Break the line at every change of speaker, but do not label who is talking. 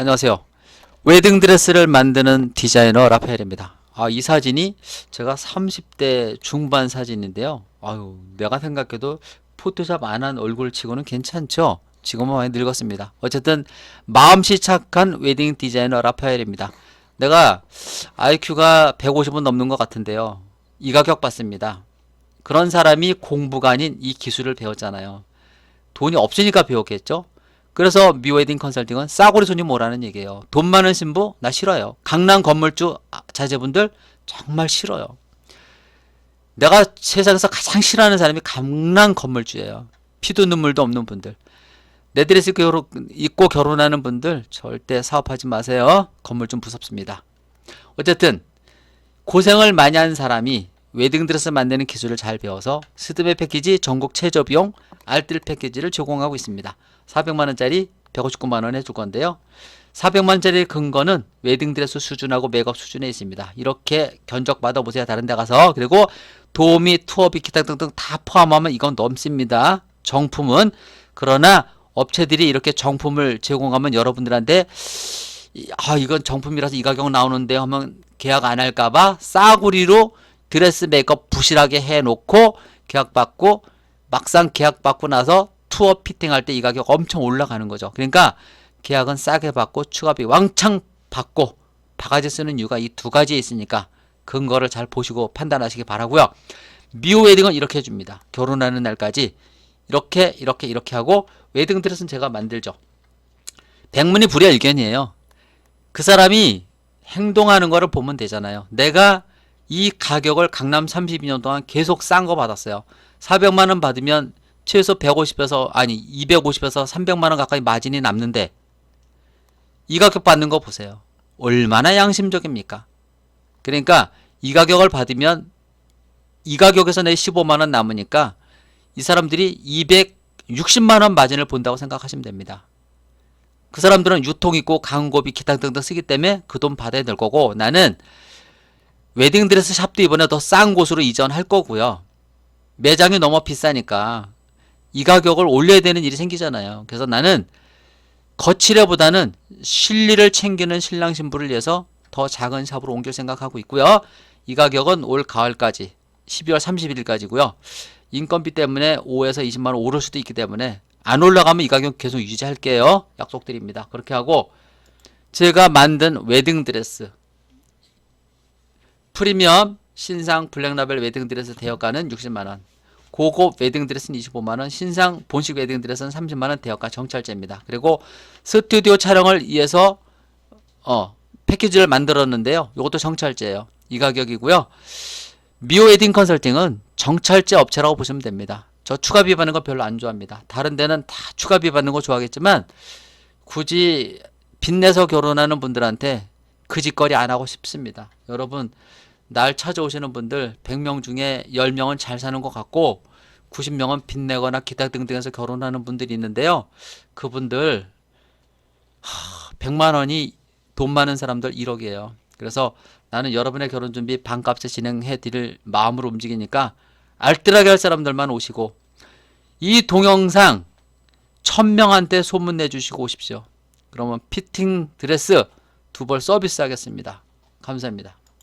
안녕하세요. 웨딩 드레스를 만드는 디자이너 라파엘입니다. 아, 이 사진이 제가 30대 중반 사진인데요. 아유, 내가 생각해도 포토샵 안 한 얼굴 치고는 괜찮죠? 지금은 많이 늙었습니다. 어쨌든 마음씨 착한 웨딩 디자이너 라파엘입니다. 내가 IQ가 150은 넘는 것 같은데요. 이 가격 받습니다. 그런 사람이 공부가 아닌 이 기술을 배웠잖아요. 돈이 없으니까 배웠겠죠? 그래서 미웨딩 컨설팅은 싸구려 손이 뭐라는 얘기예요. 돈 많은 신부 나 싫어요. 강남 건물주 아, 자제분들 정말 싫어요. 내가 세상에서 가장 싫어하는 사람이 강남 건물주예요. 피도 눈물도 없는 분들. 내 드레스 결혼, 입고 결혼하는 분들 절대 사업하지 마세요. 건물주 무섭습니다. 어쨌든 고생을 많이 한 사람이 웨딩드레스 만드는 기술을 잘 배워서 스드메 패키지 전국 최저 비용 알뜰 패키지를 제공하고 있습니다. 400만 원짜리 159만 원 해줄 건데요. 400만 원짜리 근거는 웨딩드레스 수준하고 메이크업 수준에 있습니다. 이렇게 견적 받아보세요. 다른 데 가서. 그리고 도우미, 투어비, 기타 등등 다 포함하면 이건 넘습니다. 정품은. 그러나 업체들이 이렇게 정품을 제공하면 여러분들한테 이- 아 이건 정품이라서 이 가격 나오는데 하면 계약 안 할까봐 싸구리로 드레스 메이크업 부실하게 해놓고 계약 받고 막상 계약 받고 나서 투어 피팅할 때 이 가격 엄청 올라가는 거죠. 그러니까 계약은 싸게 받고 추가비 왕창 받고 바가지 쓰는 이유가 이 두 가지에 있으니까 근거를 잘 보시고 판단하시기 바라고요. 미호 웨딩은 이렇게 해줍니다. 결혼하는 날까지 이렇게 이렇게 이렇게 하고 웨딩 드레스는 제가 만들죠. 백문이 불여일견이에요. 그 사람이 행동하는 거를 보면 되잖아요. 내가 이 가격을 강남 32년 동안 계속 싼 거 받았어요. 400만 원 받으면 최소 150에서 아니 250에서 300만 원 가까이 마진이 남는데 이 가격 받는 거 보세요. 얼마나 양심적입니까? 그러니까 이 가격을 받으면 이 가격에서 내 15만 원 남으니까 이 사람들이 260만 원 마진을 본다고 생각하시면 됩니다. 그 사람들은 유통 있고 광고비 기타 등등 쓰기 때문에 그 돈 받아야 될 거고 나는 웨딩드레스 샵도 이번에 더 싼 곳으로 이전할 거고요. 매장이 너무 비싸니까 이 가격을 올려야 되는 일이 생기잖아요. 그래서 나는 거치레보다는 실리를 챙기는 신랑 신부를 위해서 더 작은 샵으로 옮길 생각하고 있고요. 이 가격은 올 가을까지 12월 31일까지고요. 인건비 때문에 5에서 20만 원 오를 수도 있기 때문에 안 올라가면 이 가격 계속 유지할게요. 약속드립니다. 그렇게 하고 제가 만든 웨딩 드레스 프리미엄 신상 블랙라벨 웨딩 드레스 대여가는 60만 원. 고급 웨딩 드레스는 25만 원, 신상 본식 웨딩 드레스는 30만 원 대여가 정찰제입니다. 그리고 스튜디오 촬영을 위해서 어 패키지를 만들었는데요. 이것도 정찰제예요. 이 가격이고요. 미오 웨딩 컨설팅은 정찰제 업체라고 보시면 됩니다. 저 추가 비 받는 거 별로 안 좋아합니다. 다른 데는 다 추가 비 받는 거 좋아하겠지만 굳이 빚내서 결혼하는 분들한테 그 짓거리 안 하고 싶습니다. 여러분 날 찾아오시는 분들 100명 중에 10명은 잘 사는 것 같고 90명은 빚내거나 기타 등등해서 결혼하는 분들이 있는데요. 그분들 하, 100만 원이 돈 많은 사람들 1억이에요. 그래서 나는 여러분의 결혼 준비 반값에 진행해 드릴 마음으로 움직이니까 알뜰하게 할 사람들만 오시고 이 동영상 1000명한테 소문 내주시고 오십시오. 그러면 피팅 드레스 두 벌 서비스 하겠습니다. 감사합니다.